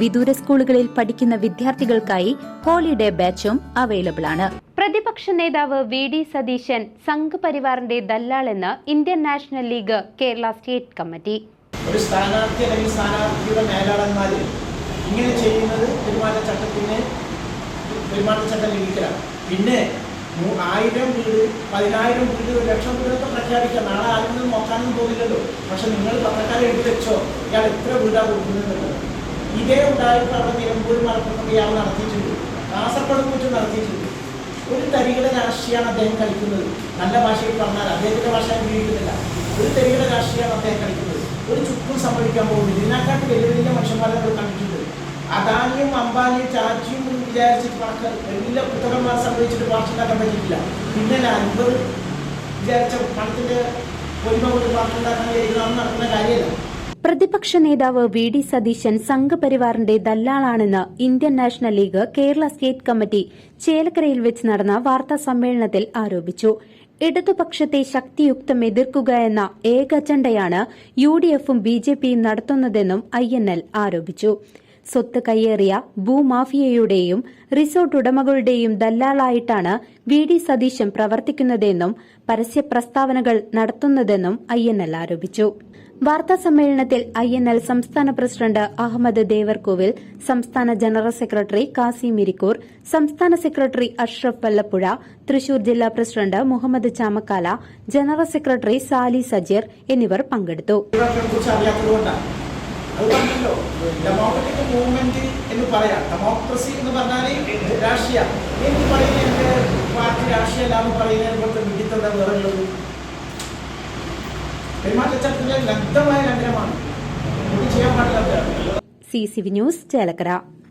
വിദൂര സ്കൂളുകളിൽ പഠിക്കുന്ന വിദ്യാർത്ഥികൾക്കായി ഹോളിഡേ ബാച്ചും അവൈലബിൾ ആണ് പ്രതിപക്ഷ നേതാവ് വി ഡി സതീശൻ സംഘപരിവാറിന്റെ ദല്ലാളെന്ന് Indian National League Kerala state committee. ഒരു സ്ഥാനാർത്ഥി അല്ലെങ്കിൽ സ്ഥാനാർത്ഥിയുടെ മേലാളന്മാർ ഇങ്ങനെ ചെയ്യുന്നത് പെരുമാറ്റച്ചട്ടത്തിന് പെരുമാറ്റച്ചട്ടം ലംഘിക്കലാണ്. പിന്നെ ആയിരം വീട് പതിനായിരം വീട് ഒരു ലക്ഷം വീടൊക്കെ പ്രഖ്യാപിക്കാം. നാളെ ആരും നോക്കാനൊന്നും തോന്നില്ലല്ലോ. പക്ഷെ നിങ്ങൾ പത്രക്കാരെ എടുത്തു വെച്ചോ? ഇയാൾ എത്ര വീടാണ് കൊടുക്കുന്നുണ്ടല്ലോ ഇതേ ഉണ്ടായിട്ട് അവിടെ നിലമ്പൂർ മലപ്പുറം ഇയാൾ നടത്തിയിട്ടുണ്ട്. കാസർഗോഡ് കുറിച്ച് നടത്തിയിട്ടുണ്ട്. ഒരു തരികിട രാഷ്ട്രീയമാണ് അദ്ദേഹം കളിക്കുന്നത്. നല്ല ഭാഷയിൽ പറഞ്ഞാൽ അദ്ദേഹത്തിന്റെ ഭാഷ ഉപയോഗിക്കുന്നില്ല. ഒരു തരികിട രാഷ്ട്രീയമാണ് അദ്ദേഹം കളിക്കുന്നത്. ഒരു ചുക്കും സംഭവിക്കാൻ പോകുന്നില്ല. ഇതിനെക്കാട്ട് വലിയ വലിയ മനുഷ്യന്മാരെ നമ്മൾ കണ്ടിട്ടുണ്ട്. അദാനിയും അംബാനിയും ചാച്ചിയും വിചാരിച്ചിട്ട് വലിയ പുത്രന്മാർ സംഭവിച്ചിട്ട് പാർട്ടിണ്ടാക്കാൻ പറ്റിയിട്ടില്ല പിന്നെ അൻപത് വിചാരിച്ച പണത്തിന്റെ പൊലിമ കൊണ്ട് പാർട്ടിണ്ടാക്കാൻ കഴിയുന്ന നടക്കുന്ന കാര്യമല്ല. പ്രതിപക്ഷ നേതാവ് വി ഡി സതീശൻ സംഘപരിവാറിന്റെ ദല്ലാളാണെന്ന് Indian National League Kerala state committee ചേലക്കരയിൽ വെച്ച് നടന്ന വാർത്താ സമ്മേളനത്തിൽ ആരോപിച്ചു. ഇടതുപക്ഷത്തെ ശക്തിയുക്തം എതിർക്കുക എന്ന ഏക അജണ്ടയാണ് യു ഡി എഫും ബി ജെ പിയും നടത്തുന്നതെന്നും ഐ എൻ എൽ ആരോപിച്ചു. സ്വത്ത് കയ്യേറിയ ഭൂമാഫിയയുടെയും റിസോർട്ട് ഉടമകളുടെയും ദല്ലാളായിട്ടാണ് വി ഡി സതീശൻ പ്രവർത്തിക്കുന്നതെന്നും പരസ്യ പ്രസ്താവനകൾ നടത്തുന്നതെന്നും ഐ എൻ എൽ ആരോപിച്ചു. വാർത്താ സമ്മേളനത്തിൽ ഐ എൻ എൽ സംസ്ഥാന പ്രസിഡന്റ് അഹമ്മദ് ദേവർകോവിൽ സംസ്ഥാന ജനറൽ സെക്രട്ടറി കാസിം ഇരിക്കൂർ സംസ്ഥാന സെക്രട്ടറി അഷ്റഫ് വല്ലപ്പുഴ തൃശൂർ ജില്ലാ president Muhammed Chamakkala general secretary Sali Sajeer എന്നിവർ പങ്കെടുത്തു. അത് പറഞ്ഞല്ലോ. ഡെമോക്രറ്റിക് മൂവ്മെന്റ് എന്ന് പറയാം. ഡെമോക്രസി എന്ന് പറഞ്ഞാൽ രാഷ്ട്രീയ. എന്ന് പറയുന്നത് പാർട്ടി രാഷ്ട്രീയ എന്ന് പറയുന്നതിനെ കുറിച്ച് വിഡിത്തത വേറെ ഉള്ളത് പെരുമാറ്റച്ചട്ടത്തിലെ ലബ്ധമായ ലംഘനമാണ്. ഇത് ചെയ്യാൻ പാടില്ലാത്തതാണ് C C V news Chelakkara.